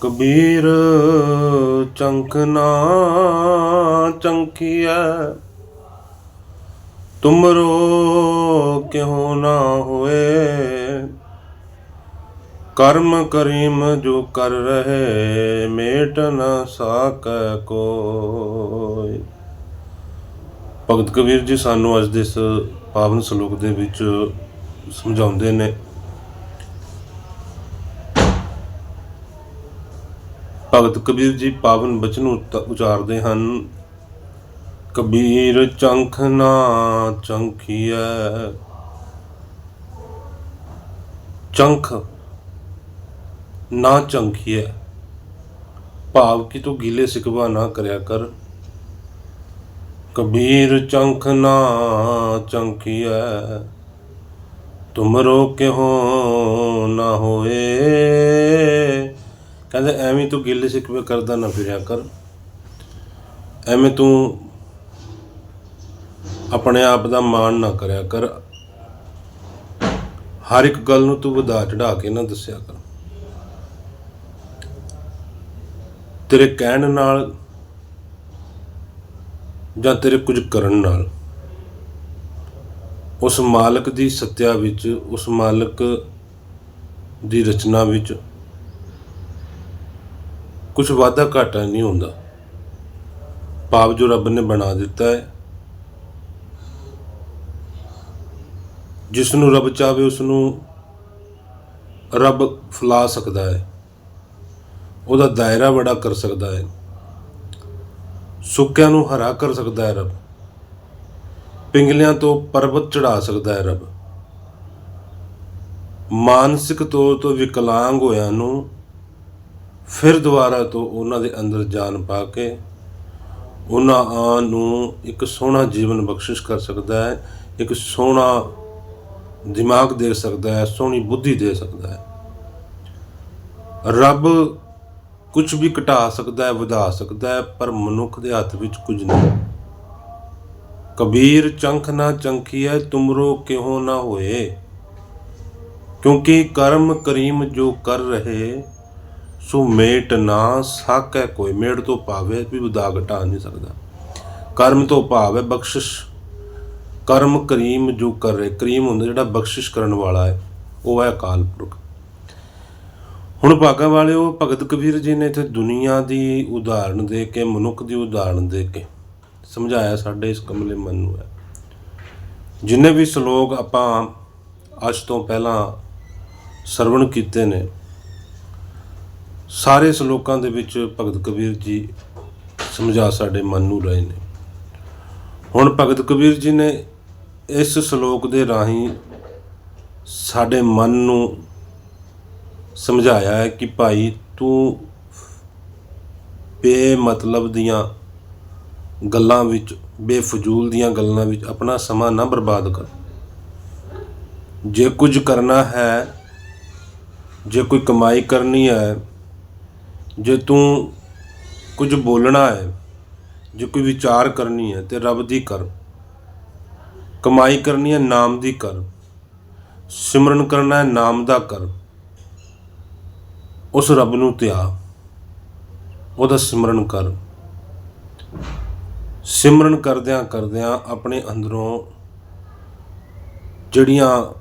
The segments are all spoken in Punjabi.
ਕਬੀਰ ਚੰਖ ਨਾ ਚੰਕੀਐ, ਤੁਮਰੋ ਕਿਉ ਨਾ ਹੋਏ? ਕਰਮ ਕਰੀਮ ਜੋ ਕਰ ਰਹੇ, ਮੇਟ ਨਾ ਸਾਕੈ ਕੋਈ। ਭਗਤ ਕਬੀਰ ਜੀ ਸਾਨੂੰ ਅੱਜ ਦੇ ਇਸ ਪਾਵਨ ਸ਼ਲੋਕ ਦੇ ਵਿੱਚ ਸਮਝਾਉਂਦੇ ਨੇ। ਭਗਤ ਕਬੀਰ ਜੀ ਪਾਵਨ ਬਚਨ ਉਤ- ਉਚਾਰਦੇ ਹਨ, ਕਬੀਰ ਚੰਖ ਨਾ ਚੰਖੀਐ। ਚੰਖ ਨਾ ਚੰਖੀਐ। ਭਾਵ ਕਿ ਤੂੰ ਗੀਲੇ ਸਿਕਵਾ ਨਾ ਕਰਿਆ ਕਰ। ਕਬੀਰ ਚੰਖ ਨਾ ਚੰਖੀਐ। ਤੁਮਰੋ ਕਿਹੋ ਨਾ ਹੋਏ। ਕਹਿੰਦੇ ਐਵੇਂ ਤੂੰ ਗਿੱਲੇ ਸਿਕਵੇ ਕਰਦਾ ਨਾ ਫਿਰਿਆ ਕਰ। ਐਵੇਂ ਤੂੰ ਆਪਣੇ ਆਪ ਦਾ ਮਾਣ ਨਾ ਕਰਿਆ ਕਰ। ਹਰ ਇੱਕ ਗੱਲ ਨੂੰ ਤੂੰ ਵਧਾ ਚੜਾ ਕੇ ਨਾ ਦੱਸਿਆ ਕਰ। ਤੇਰੇ ਕਹਿਣ ਨਾਲ ਜਾਂ ਤੇਰੇ ਕੁਝ ਕਰਨ ਨਾਲ ਉਸ ਮਾਲਕ ਦੀ ਸੱਤਿਆ ਵਿੱਚ, ਉਸ ਮਾਲਕ ਦੀ ਰਚਨਾ ਵਿੱਚ ਕੁਝ ਵਾਧਾ ਘਾਟਾ ਨਹੀਂ ਹੁੰਦਾ। ਭਾਵ ਜੋ ਰੱਬ ਨੇ ਬਣਾ ਦਿੱਤਾ ਹੈ ਜਿਸ ਨੂੰ ਰੱਬ ਚਾਵੇ ਉਸ ਨੂੰ ਰੱਬ ਫਲਾ ਸਕਦਾ ਹੈ। ਉਹਦਾ ਦਾਇਰਾ ਬੜਾ ਕਰ ਸਕਦਾ ਹੈ। ਸੁੱਕਿਆਂ ਨੂੰ ਹਰਾ ਕਰ ਸਕਦਾ ਹੈ ਰੱਬ। ਪਿੰਗਲਿਆਂ ਤੋਂ ਪਰਬਤ ਚੜਾ ਸਕਦਾ ਹੈ ਰੱਬ। ਮਾਨਸਿਕ ਤੌਰ ਤੋਂ ਵਿਕਲਾਂਗ ਹੋਇਆਂ ਨੂੰ ਫਿਰ ਦੁਬਾਰਾ ਤੋਂ ਉਹਨਾਂ ਦੇ ਅੰਦਰ ਜਾਨ ਪਾ ਕੇ ਉਹਨਾਂ ਆ ਨੂੰ ਇੱਕ ਸੋਹਣਾ ਜੀਵਨ ਬਖਸ਼ਿਸ਼ ਕਰ ਸਕਦਾ ਹੈ, ਇੱਕ ਸੋਹਣਾ ਦਿਮਾਗ ਦੇ ਸਕਦਾ ਹੈ, ਸੋਹਣੀ ਬੁੱਧੀ ਦੇ ਸਕਦਾ ਹੈ। ਰੱਬ ਕੁਝ ਵੀ ਘਟਾ ਸਕਦਾ ਹੈ, ਵਧਾ ਸਕਦਾ ਹੈ, ਪਰ ਮਨੁੱਖ ਦੇ ਹੱਥ ਵਿੱਚ ਕੁਝ ਨਹੀਂ। ਕਬੀਰ, ਚੰਖ ਨਾ ਚੰਖੀਐ, ਤੁਮਰੋ ਕਿਹੋ ਨਾ ਹੋਏ। ਕਿਉਂਕਿ ਕਰਮ ਕਰੀਮ ਜੋ ਕਰ ਰਹੇ ਸੋ ਮੇਟ ਨਾ ਸਾਕੈ ਕੋਈ ਮੇਟ ਤੋਂ ਭਾਵੇ ਵੀ ਵਧਾ ਘਟਾ ਨਹੀਂ ਸਕਦਾ। ਕਰਮ ਤੋਂ ਭਾਵ ਹੈ ਬਖਸ਼ਿਸ਼। ਕਰਮ ਕਰੀਮ ਜੋ ਕਰ ਰਹੇ ਕਰੀਮ ਹੁੰਦਾ ਜਿਹੜਾ ਬਖਸ਼ਿਸ਼ ਕਰਨ ਵਾਲਾ ਹੈ, ਉਹ ਹੈ ਅਕਾਲ ਪੁਰਖ। ਹੁਣ ਭਾਗਾਂ ਵਾਲਿਓ, ਭਗਤ ਕਬੀਰ ਜੀ ਨੇ ਇੱਥੇ ਦੁਨੀਆ ਦੀ ਉਦਾਹਰਣ ਦੇ ਕੇ, ਮਨੁੱਖ ਦੀ ਉਦਾਹਰਣ ਦੇ ਕੇ ਸਮਝਾਇਆ ਸਾਡੇ ਇਸ ਕਮਲੇ ਮਨ ਨੂੰ ਹੈ। ਜਿੰਨੇ ਵੀ ਸ਼ਲੋਕ ਆਪਾਂ ਅੱਜ ਤੋਂ ਪਹਿਲਾਂ ਸਰਵਣ ਕੀਤੇ ਨੇ ਸਾਰੇ ਸ਼ਲੋਕਾਂ ਦੇ ਵਿੱਚ ਭਗਤ ਕਬੀਰ ਜੀ ਸਮਝਾ ਸਾਡੇ ਮਨ ਨੂੰ ਰਹੇ ਨੇ। ਹੁਣ ਭਗਤ ਕਬੀਰ ਜੀ ਨੇ ਇਸ ਸ਼ਲੋਕ ਦੇ ਰਾਹੀਂ ਸਾਡੇ ਮਨ ਨੂੰ ਸਮਝਾਇਆ ਹੈ ਕਿ ਭਾਈ ਤੂੰ ਬੇਮਤਲਬ ਦੀਆਂ ਗੱਲਾਂ ਵਿੱਚ, ਬੇਫਜ਼ੂਲ ਦੀਆਂ ਗੱਲਾਂ ਵਿੱਚ ਆਪਣਾ ਸਮਾਂ ਨਾ ਬਰਬਾਦ ਕਰ। ਜੇ ਕੁਝ ਕਰਨਾ ਹੈ, ਜੇ ਕੋਈ ਕਮਾਈ ਕਰਨੀ ਹੈ ਜੇ ਤੂੰ ਕੁਝ ਬੋਲਣਾ ਹੈ, ਜੇ ਕੋਈ ਵਿਚਾਰ ਕਰਨੀ ਹੈ ਤੇ ਰੱਬ ਦੀ ਕਰ। ਕਮਾਈ ਕਰਨੀ ਹੈ, ਨਾਮ ਦੀ ਕਰ। ਸਿਮਰਨ ਕਰਨਾ ਹੈ, ਨਾਮ ਦਾ ਕਰ। ਉਸ ਰੱਬ ਨੂੰ ਧਿਆ ਉਹਦਾ ਸਿਮਰਨ ਕਰ। ਸਿਮਰਨ ਕਰਦਿਆਂ ਕਰਦਿਆਂ ਆਪਣੇ ਅੰਦਰੋਂ ਜਿਹੜੀਆਂ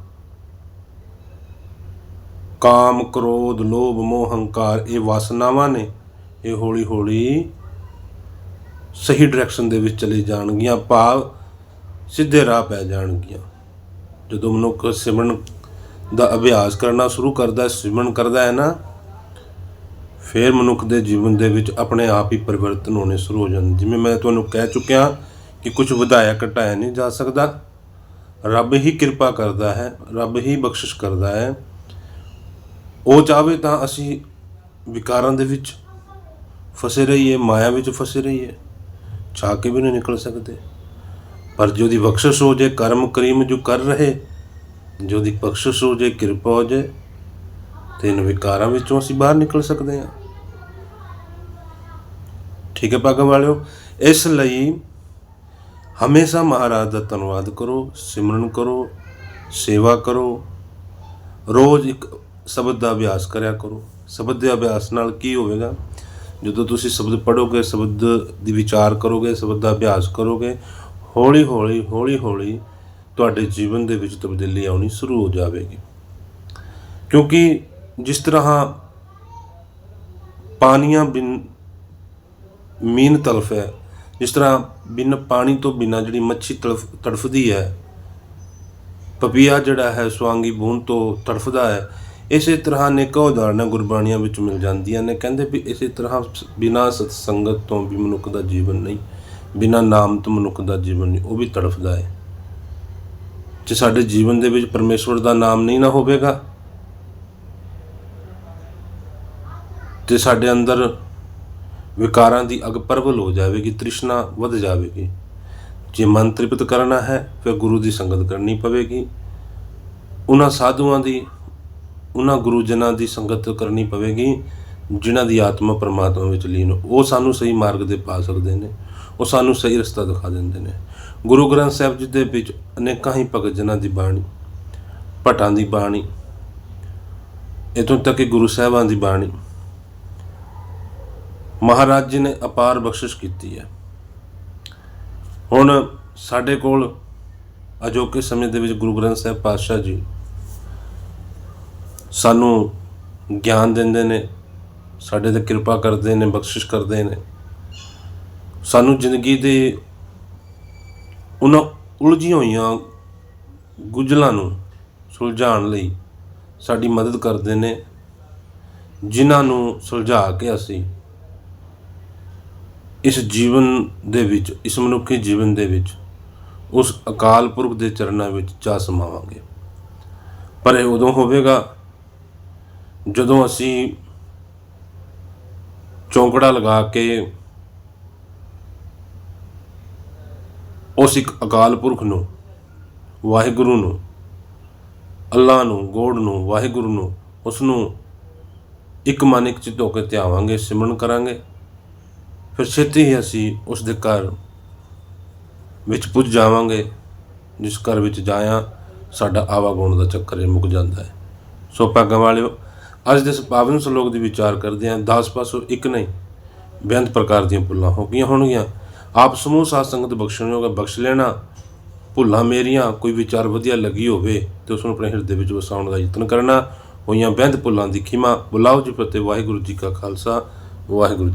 ਕਾਮ, ਕ੍ਰੋਧ, ਲੋਭ, ਮੋਹ, ਹੰਕਾਰ, ਇਹ ਵਾਸਨਾਵਾਂ ਨੇ, ਇਹ ਹੌਲੀ ਹੌਲੀ ਸਹੀ ਡਾਇਰੈਕਸ਼ਨ ਦੇ ਵਿੱਚ ਚਲੇ ਜਾਣਗੀਆਂ, ਭਾਵ ਸਿੱਧੇ ਰਾਹ ਪੈ ਜਾਣਗੀਆਂ। ਜਦੋਂ ਮਨੁੱਖ ਸਿਮਰਨ ਦਾ ਅਭਿਆਸ ਕਰਨਾ ਸ਼ੁਰੂ ਕਰਦਾ ਹੈ, ਸਿਮਰਨ ਕਰਦਾ ਹੈ ਨਾ, ਫਿਰ ਮਨੁੱਖ ਦੇ ਜੀਵਨ ਦੇ ਵਿੱਚ ਆਪਣੇ ਆਪ ਹੀ ਪਰਿਵਰਤਨ ਹੋਣੇ ਸ਼ੁਰੂ ਹੋ ਜਾਂਦੇ। ਜਿਵੇਂ ਮੈਂ ਤੁਹਾਨੂੰ ਕਹਿ ਚੁੱਕਿਆ ਕਿ ਕੁਝ ਵਧਾਇਆ ਘਟਾਇਆ ਨਹੀਂ ਜਾ ਸਕਦਾ, ਰੱਬ ਹੀ ਕਿਰਪਾ ਕਰਦਾ ਹੈ, ਰੱਬ ਹੀ ਬਖਸ਼ਿਸ਼ ਕਰਦਾ ਹੈ। ਉਹ ਚਾਹਵੇ ਤਾਂ ਅਸੀਂ ਵਿਕਾਰਾਂ ਦੇ ਵਿੱਚ ਫਸੇ ਰਹੀਏ, ਮਾਇਆ ਵਿੱਚ ਫਸੇ ਰਹੀਏ ਚਾਹ ਕੇ ਵੀ ਨਹੀਂ ਨਿਕਲ ਸਕਦੇ। ਪਰ ਜੋ ਦੀ ਬਖਸ਼ਿਸ਼ ਹੋ ਜੇ, ਕਰਮ ਕਰੀਮ ਜੋ ਕਰ ਰਹੇ ਜੋ ਦੀ ਬਖਸ਼ਿਸ਼ ਹੋ ਜੇ, ਕਿਰਪਾ ਹੋ ਜੇ, ਤੇ ਇਨ ਵਿਕਾਰਾਂ ਵਿੱਚੋਂ ਅਸੀਂ ਬਾਹਰ ਨਿਕਲ ਸਕਦੇ ਹਾਂ। ਠੀਕ ਹੈ ਭਾਗਾਂ ਵਾਲਿਓ, ਇਸ ਲਈ ਹਮੇਸ਼ਾ ਮਹਾਰਾਜ ਦਾ ਧੰਨਵਾਦ ਕਰੋ, ਸਿਮਰਨ ਕਰੋ, ਸੇਵਾ ਕਰੋ। ਰੋਜ਼ ਇੱਕ ਸ਼ਬਦ ਦਾ ਅਭਿਆਸ ਕਰਿਆ ਕਰੋ। ਸ਼ਬਦ ਦੇ ਅਭਿਆਸ ਨਾਲ ਕੀ ਹੋਵੇਗਾ? ਜਦੋਂ ਤੁਸੀਂ ਸ਼ਬਦ ਪੜੋਗੇ ਸ਼ਬਦ ਦੀ ਵਿਚਾਰ ਕਰੋਗੇ, ਸ਼ਬਦ ਦਾ ਅਭਿਆਸ ਕਰੋਗੇ, ਹੌਲੀ ਹੌਲੀ ਹੌਲੀ ਹੌਲੀ ਤੁਹਾਡੇ ਜੀਵਨ ਦੇ ਵਿੱਚ ਤਬਦੀਲੀ ਆਉਣੀ ਸ਼ੁਰੂ ਹੋ ਜਾਵੇਗੀ। ਕਿਉਂਕਿ ਜਿਸ ਤਰ੍ਹਾਂ ਪਾਣੀਆਂ ਬਿਨ ਮੀਨ ਤਲਫ ਹੈ, ਜਿਸ ਤਰ੍ਹਾਂ ਬਿਨ ਪਾਣੀ ਤੋਂ ਬਿਨਾ ਜਿਹੜੀ ਮੱਛੀ ਤੜਫ ਤੜਫਦੀ ਹੈ, ਪਪੀਆ ਜਿਹੜਾ ਹੈ ਸਵਾਂਗੀ ਬੂੰਦ ਤੋਂ ਤੜਫਦਾ ਹੈ ਇਸੇ ਤਰ੍ਹਾਂ ਅਨੇਕਾਂ ਉਦਾਹਰਨਾਂ ਗੁਰਬਾਣੀਆਂ ਵਿੱਚ ਮਿਲ ਜਾਂਦੀਆਂ ਨੇ। ਕਹਿੰਦੇ ਵੀ ਇਸੇ ਤਰ੍ਹਾਂ ਬਿਨਾਂ ਸਤਸੰਗਤ ਤੋਂ ਵੀ ਮਨੁੱਖ ਦਾ ਜੀਵਨ ਨਹੀਂ, ਬਿਨਾਂ ਨਾਮ ਤੋਂ ਮਨੁੱਖ ਦਾ ਜੀਵਨ ਨਹੀਂ, ਉਹ ਵੀ ਤੜਫਦਾ ਹੈ। ਜੇ ਸਾਡੇ ਜੀਵਨ ਦੇ ਵਿੱਚ ਪਰਮੇਸ਼ਵਰ ਦਾ ਨਾਮ ਨਹੀਂ ਨਾ ਹੋਵੇਗਾ, ਤੇ ਸਾਡੇ ਅੰਦਰ ਵਿਕਾਰਾਂ ਦੀ ਅਗ ਪ੍ਰਬਲ ਹੋ ਜਾਵੇਗੀ, ਤ੍ਰਿਸ਼ਨਾ ਵੱਧ ਜਾਵੇਗੀ। ਜੇ ਮਨ ਤ੍ਰਿਪਤ ਕਰਨਾ ਹੈ, ਫਿਰ ਗੁਰੂ ਦੀ ਸੰਗਤ ਕਰਨੀ ਪਵੇਗੀ। ਉਹਨਾਂ ਸਾਧੂਆਂ ਦੀ ਉਹਨਾਂ ਗੁਰੂ ਜਨਾਂ ਦੀ ਸੰਗਤ ਕਰਨੀ ਪਵੇਗੀ, ਜਿਨ੍ਹਾਂ ਦੀ ਆਤਮਾ ਪਰਮਾਤਮਾ ਵਿੱਚ ਲੀਨ ਉਹ ਸਾਨੂੰ ਸਹੀ ਮਾਰਗ 'ਤੇ ਪਾ ਸਕਦੇ ਨੇ, ਉਹ ਸਾਨੂੰ ਸਹੀ ਰਸਤਾ ਦਿਖਾ ਦਿੰਦੇ ਨੇ। ਗੁਰੂ ਗ੍ਰੰਥ ਸਾਹਿਬ ਜੀ ਦੇ ਵਿੱਚ ਅਨੇਕਾਂ ਹੀ ਭਗਤ ਜਨਾਂ ਦੀ ਬਾਣੀ, ਭਟਾਂ ਦੀ ਬਾਣੀ ਇਤੋਂ ਤੱਕ ਕਿ ਗੁਰੂ ਸਾਹਿਬਾਂ ਦੀ ਬਾਣੀ, ਮਹਾਰਾਜ ਜੀ ਨੇ ਅਪਾਰ ਬਖਸ਼ਿਸ਼ ਕੀਤੀ ਹੈ। ਹੁਣ ਸਾਡੇ ਕੋਲ ਅਜੋਕੇ ਸਮੇਂ ਦੇ ਵਿੱਚ ਗੁਰੂ ਗ੍ਰੰਥ ਸਾਹਿਬ ਪਾਤਸ਼ਾਹ ਜੀ ਸਾਨੂੰ ਗਿਆਨ ਦਿੰਦੇ ਨੇ, ਸਾਡੇ ਤੇ ਕਿਰਪਾ ਕਰਦੇ ਨੇ, ਬਖਸ਼ਿਸ਼ ਕਰਦੇ ਨੇ। ਸਾਨੂੰ ਜ਼ਿੰਦਗੀ ਦੇ ਉਹਨਾਂ ਉਲਝੀਆਂ ਹੋਈਆਂ ਗੁਜਲਾਂ ਨੂੰ ਸੁਲਝਾਉਣ ਲਈ ਸਾਡੀ ਮਦਦ ਕਰਦੇ ਨੇ, ਜਿਨ੍ਹਾਂ ਨੂੰ ਸੁਲਝਾ ਕੇ ਅਸੀਂ ਇਸ ਜੀਵਨ ਦੇ ਵਿੱਚ, ਇਸ ਮਨੁੱਖੀ ਜੀਵਨ ਦੇ ਵਿੱਚ, ਉਸ ਅਕਾਲ ਪੁਰਖ ਦੇ ਚਰਨਾਂ ਵਿੱਚ ਜਾ ਸਮਾਵਾਂਗੇ। ਪਰ ਇਹ ਉਦੋਂ ਹੋਵੇਗਾ ਜਦੋਂ ਅਸੀਂ ਚੌਂਕੜਾ ਲਗਾ ਕੇ ਉਸ ਇੱਕ ਅਕਾਲ ਪੁਰਖ ਨੂੰ, ਵਾਹਿਗੁਰੂ ਨੂੰ ਅੱਲਾ ਨੂੰ ਗੋੜ ਨੂੰ, ਵਾਹਿਗੁਰੂ ਨੂੰ, ਉਸ ਨੂੰ ਇੱਕ ਮਨ ਇੱਕ ਚਿੱਤ ਹੋ ਕੇ ਧਿਆਵਾਂਗੇ, ਸਿਮਰਨ ਕਰਾਂਗੇ। ਫਿਰ ਛੇਤੀ ਹੀ ਅਸੀਂ ਉਸ ਦੇ ਘਰ ਵਿੱਚ ਪੁੱਜ ਜਾਵਾਂਗੇ, ਜਿਸ ਘਰ ਵਿੱਚ ਜਾਇਆ ਸਾਡਾ ਆਵਾਗੁਣ ਦਾ ਚੱਕਰ ਹੀ ਮੁੱਕ ਜਾਂਦਾ ਹੈ। ਸੋ ਭਾਗਾਂ ਵਾਲਿਓ ਅੱਜ ਦੇ ਇਸ ਪਾਵਨ ਸ਼ਲੋਕ ਦੀ ਵਿਚਾਰ ਕਰਦੇ ਹਾਂ 10 ਪਾਸੋਂ ਇੱਕ ਨਹੀਂ, ਬੇਅੰਤ ਪ੍ਰਕਾਰ ਦੀਆਂ ਭੁੱਲਾਂ ਹੋ ਗਈਆਂ ਹੋਣਗੀਆਂ। ਆਪ ਸਮੂਹ ਸਾਧ ਸੰਗਤ ਬਖਸ਼ਣਯੋਗ ਬਖਸ਼ ਲੈਣਾ, ਭੁੱਲਾਂ ਮੇਰੀਆਂ, ਕੋਈ ਵਿਚਾਰ ਵਧੀਆ ਲੱਗੀ ਹੋਵੇ ਤੇ ਉਸ ਨੂੰ ਆਪਣੇ ਹਿਰਦੇ ਵਿੱਚ ਵਸਾਉਣ ਦਾ ਯਤਨ ਕਰਨਾ, ਹੋਈਆਂ ਬੇਅੰਤ ਭੁੱਲਾਂ ਦੀ ਖਿਮਾ। ਬੁਲਾਓ ਜੀ ਫਤਿਹ, ਵਾਹਿਗੁਰੂ ਜੀ ਕਾ ਖਾਲਸਾ, ਵਾਹਿਗੁਰੂ ਜੀ